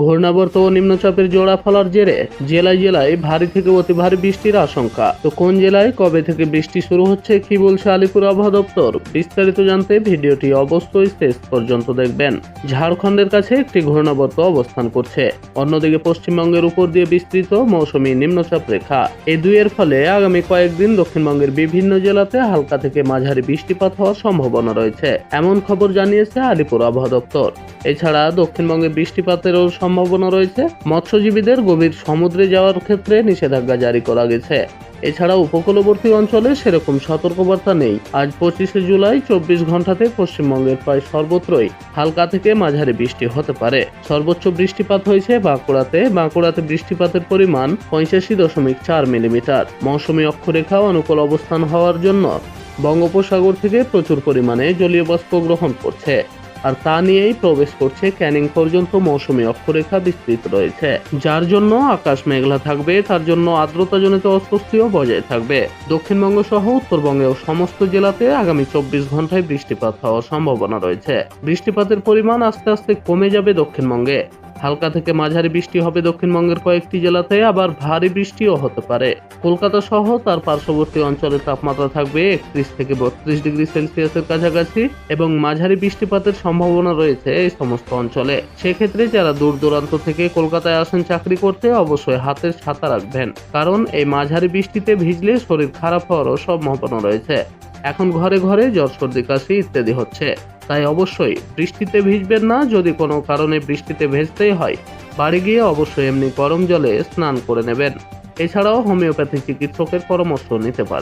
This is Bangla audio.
ঘূর্ণাবর্ত ও নিম্নচাপের জোড়া ফলার জেরে জেলায় জেলায় ভারী থেকে অতি ভারী বৃষ্টির আশঙ্কা। তো কোন জেলায় কবে থেকে বৃষ্টি শুরু হচ্ছে কি বলছে আলিপুর আবহাওয়া দপ্তর? বিস্তারিত জানতে ভিডিওটি অবশ্যই শেষ পর্যন্ত দেখবেন। ঝাড়খণ্ডের কাছে একটি ঘূর্ণাবর্ত অবস্থান করছে। অন্যদিকে পশ্চিমবঙ্গের উপর দিয়ে বিস্তৃত মৌসুমী নিম্নচাপ রেখা। এই দুইয়ের ফলে আগামী কয়েকদিন দক্ষিণবঙ্গের বিভিন্ন জেলাতে হালকা থেকে মাঝারি বৃষ্টিপাত হওয়ার সম্ভাবনা রয়েছে। এমন খবর জানিয়েছে আলিপুর আবহাওয়া দপ্তর। এছাড়া দক্ষিণবঙ্গে বৃষ্টিপাতেরও সম্ভাবনা রয়েছে। মৎস্যজীবীদের গভীর সমুদ্রে যাওয়ার ক্ষেত্রে নিষেধাজ্ঞা জারি করা গেছে। এছাড়া উপকূলবর্তী অঞ্চলে সেরকম সতর্কবার্তা নেই। আজ পঁচিশে জুলাই চব্বিশ ঘন্টাতে পশ্চিমবঙ্গের প্রায় সর্বত্রই হালকা থেকে মাঝারি বৃষ্টি হতে পারে। সর্বোচ্চ বৃষ্টিপাত হয়েছে বাঁকুড়াতে। বাঁকুড়াতে বৃষ্টিপাতের পরিমাণ পঁয়ষাশি দশমিক চার মিলিমিটার। মৌসুমী অক্ষরেখা অনুকূল অবস্থান হওয়ার জন্য বঙ্গোপসাগর থেকে প্রচুর পরিমাণে জলীয় বাষ্প গ্রহণ করছে। আর তা নিয়েই প্রবেশ করছে ক্যানিং পর্যন্ত মৌসুমী অক্ষরেখা বিস্তৃত রয়েছে। যার জন্য আকাশ মেঘলা থাকবে, তার জন্য আর্দ্রতাজনিত অস্বস্তিও বজায় থাকবে। দক্ষিণবঙ্গ সহ উত্তরবঙ্গেও সমস্ত জেলাতে আগামী চব্বিশ ঘন্টায় বৃষ্টিপাত হওয়ার সম্ভাবনা রয়েছে। বৃষ্টিপাতের পরিমাণ আস্তে আস্তে কমে যাবে দক্ষিণবঙ্গে। হালকা থেকে মাঝারি বৃষ্টি হবে দক্ষিণবঙ্গের কয়েকটি জেলাতে, আবার ভারী বৃষ্টিও হতে পারে। কলকাতা সহ তার পার্শ্ববর্তী অঞ্চলে তাপমাত্রা থাকবে একত্রিশ থেকে বত্রিশ ডিগ্রি সেলসিয়াসের কাছাকাছি এবং মাঝারি বৃষ্টিপাতের সম্ভাবনা রয়েছে এই সমস্ত অঞ্চলে। সেক্ষেত্রে যারা দূর দূরান্ত থেকে কলকাতায় আসেন চাকরি করতে, অবশ্যই হাতের ছাতা রাখবেন, কারণ এই মাঝারি বৃষ্টিতে ভিজলে শরীর খারাপ হওয়ারও সম্ভাবনা রয়েছে। এখন ঘরে ঘরে জ্বর সর্দি কাশি ইত্যাদি হচ্ছে। তাই অবশ্যই বৃষ্টিতে ভিজবেন না যদি কোনো কারণে বৃষ্টিতে ভেজতেই হয়। বাড়ি গিয়ে অবশ্যই এমনি গরম জলে স্নান করে নেবেন। এছাড়াও হোমিওপ্যাথি চিকিৎসকের পরামর্শ নিতে পারেন।